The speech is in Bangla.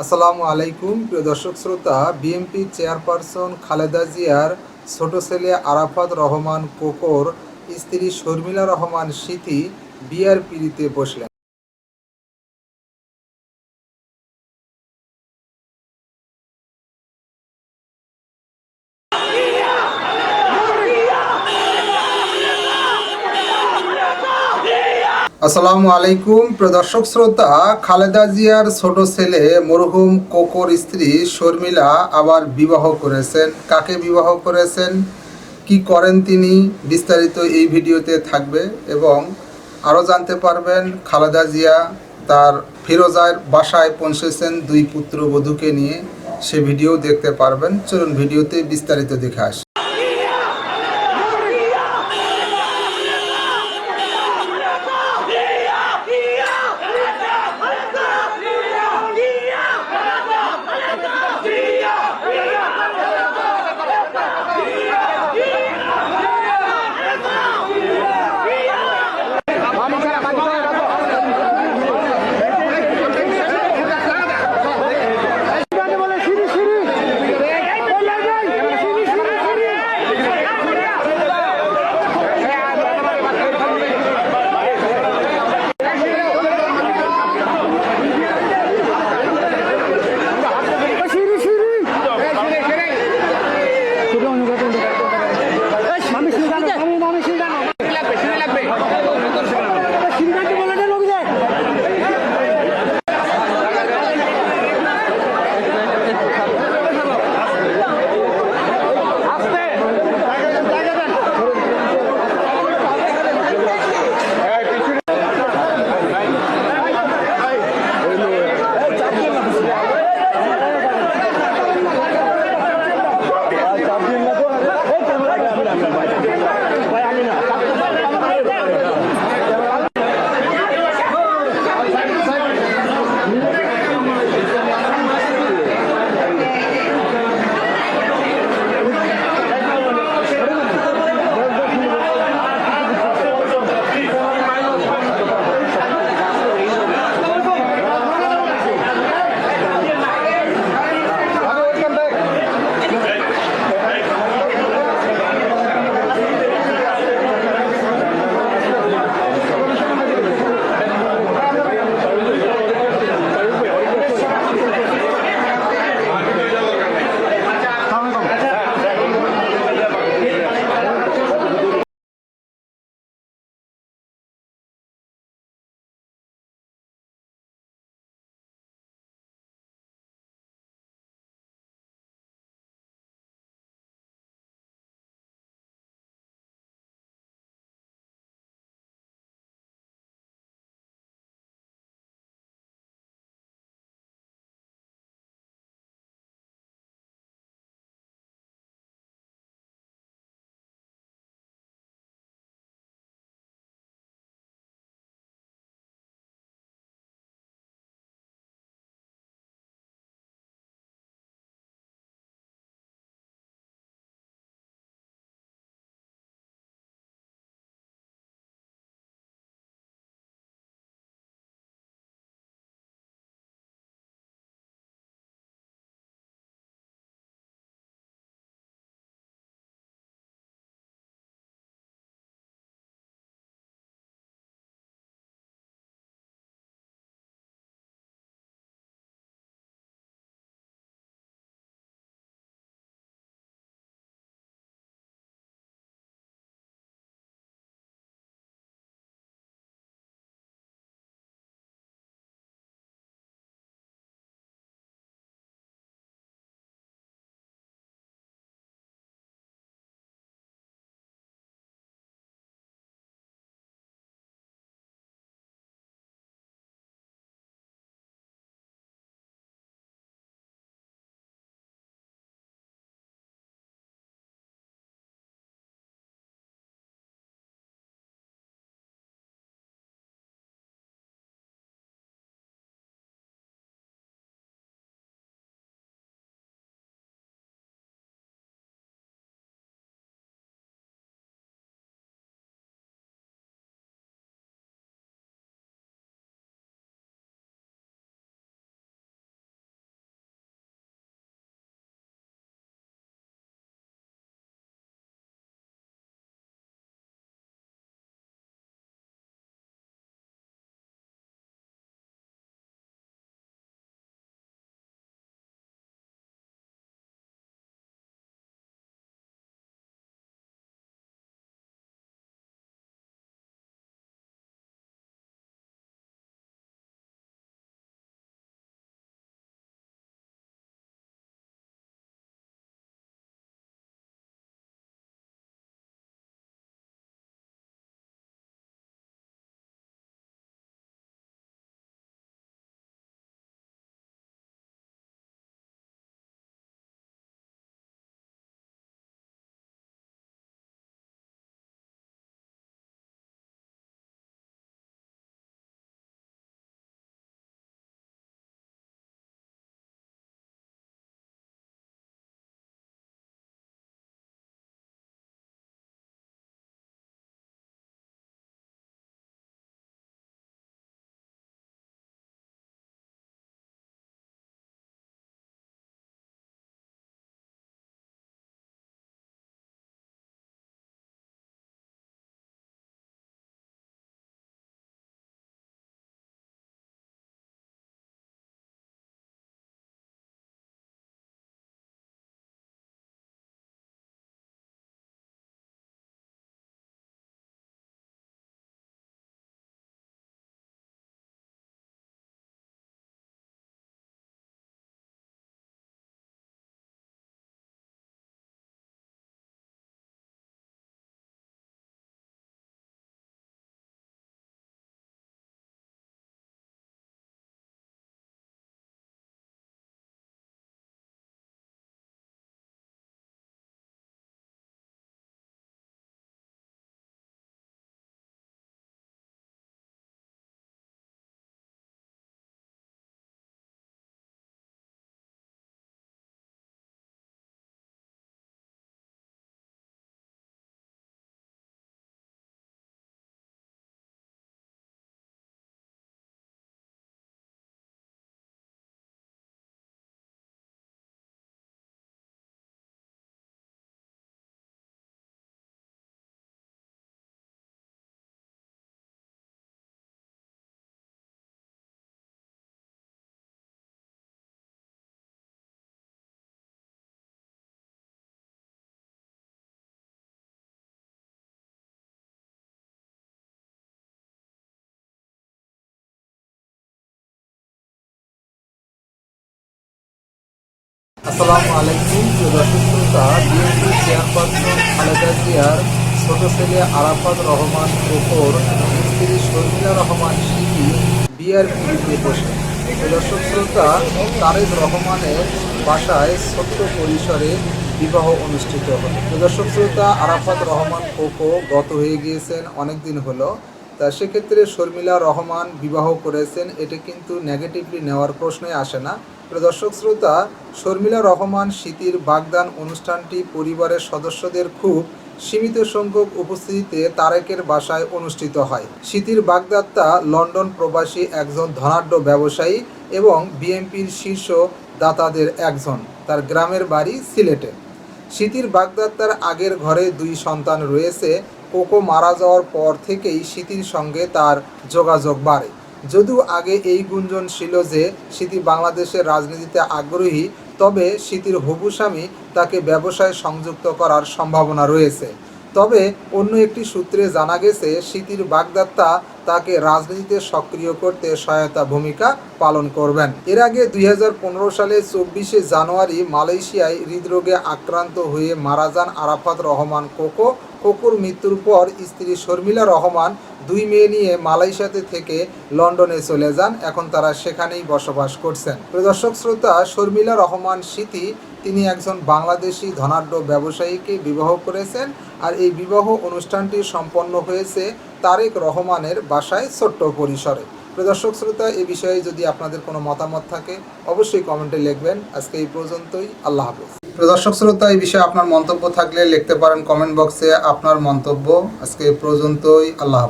আসসালামু আলাইকুম, প্রিয় দর্শক শ্রোতা। বিএনপি চেয়ারপারসন খালেদা জিয়ার ছোট ছেলে আরাফাত রহমান কোকর স্ত্রী শর্মিলা রহমান সিথি বিয়ার পিড়িতে বসলেন। আসসালামু আলাইকুম, প্রিয় দর্শক শ্রোতা। খালেদা জিয়ার ছোট ছেলে, মরহুম কোকর স্ত্রী শর্মিলা আবার বিবাহ করেছেন। কাকে বিবাহ করেছেন? কি করেন তিনি? বিস্তারিত এই ভিডিওতে থাকবে এবং আরও জানতে পারবেন খালেদা জিয়া তার ফিরোজার বাসায় পৌঁছেছেন দুই পুত্র পুত্রবধূকে নিয়ে। সে ভিডিও দেখতে পারবেন। চলুন ভিডিওতে বিস্তারিত দেখে আসি। আসসালামু আলাইকুম। দর্শক শ্রোতা বিএনপি চেয়ারপারসন খালেদা জিয়ার ছোট ছেলে আরাফাত রহমান এবং স্ত্রী শর্মিলা রহমান শিবি বিয়ার পিড়িতে বসে। দর্শক শ্রোতা তারেক রহমানের বাসায় ছোট্ট পরিসরে বিবাহ অনুষ্ঠিত হলো দর্শক শ্রোতা আরাফাত রহমান কোকো গত হয়ে গিয়েছেন অনেক দিন হলো। তা সেক্ষেত্রে শর্মিলা রহমান বিবাহ করেছেন, এটা কিন্তু নেগেটিভলি নেওয়ার প্রশ্নই আসে না। দর্শক শ্রোতা, শর্মিলা রহমান স্মৃতির বাগদান অনুষ্ঠানটি পরিবারের সদস্যদের খুব সীমিত সংখ্যক উপস্থিতিতে তারেকের বাসায় অনুষ্ঠিত হয়। স্মৃতির বাগদাত্তা লন্ডন প্রবাসী একজন ধনাঢ্য ব্যবসায়ী এবং বিএনপির শীর্ষ দাতাদের একজন। তার গ্রামের বাড়ি সিলেটে। স্মৃতির বাগদাত্তার আগের ঘরে দুই সন্তান রয়েছে। কোকো মারা যাওয়ার পর থেকেই স্মৃতির সঙ্গে তার যোগাযোগ বাড়ে। যদিও আগে এই গুঞ্জন ছিল যে স্মৃতি বাংলাদেশের রাজনীতিতে আগ্রহী, তবে স্মৃতির হবু স্বামী তাকে ব্যবসায় সংযুক্ত করার সম্ভাবনা রয়েছে। তবে অন্য একটি সূত্রে জানা গেছে স্মৃতির বাগদাত্তা তাকে রাজনীতিতে সক্রিয় করতে সহায়তা ভূমিকা পালন করবেন। এর আগে দুই হাজার পনেরো সালে চব্বিশে জানুয়ারি মালয়েশিয়ায় হৃদরোগে আক্রান্ত হয়ে মারা যান আরাফাত রহমান কোকো। কোকুর মৃত্যুর পর স্ত্রী শর্মিলা রহমান দুই মেয়ে নিয়ে মালয়েশিয়াতে থেকে লন্ডনে চলে যান। এখন তারা সেখানেই বসবাস করছেন। প্রিয় দর্শক, শ্রোতা, শর্মিলা রহমান স্মৃতি তিনি একজন বাংলাদেশি ধনাঢ্য ব্যবসায়ীকে বিবাহ করেছেন আর এই বিবাহ অনুষ্ঠানটি সম্পন্ন হয়েছে তারেক রহমানের বাসায় ছোট্ট পরিসরে। প্রিয় দর্শক, শ্রোতা এই বিষয়ে যদি আপনাদের কোনো মতামত থাকে, অবশ্যই কমেন্টে লিখবেন। আজকে এই পর্যন্তই। আল্লাহ হাফেজ। প্রিয় দর্শক, শ্রোতা এই বিষয়ে আপনার মন্তব্য থাকলে লিখতে পারেন কমেন্ট বক্সে আপনার মন্তব্য। আজকে পর্যন্তই। আল্লাহ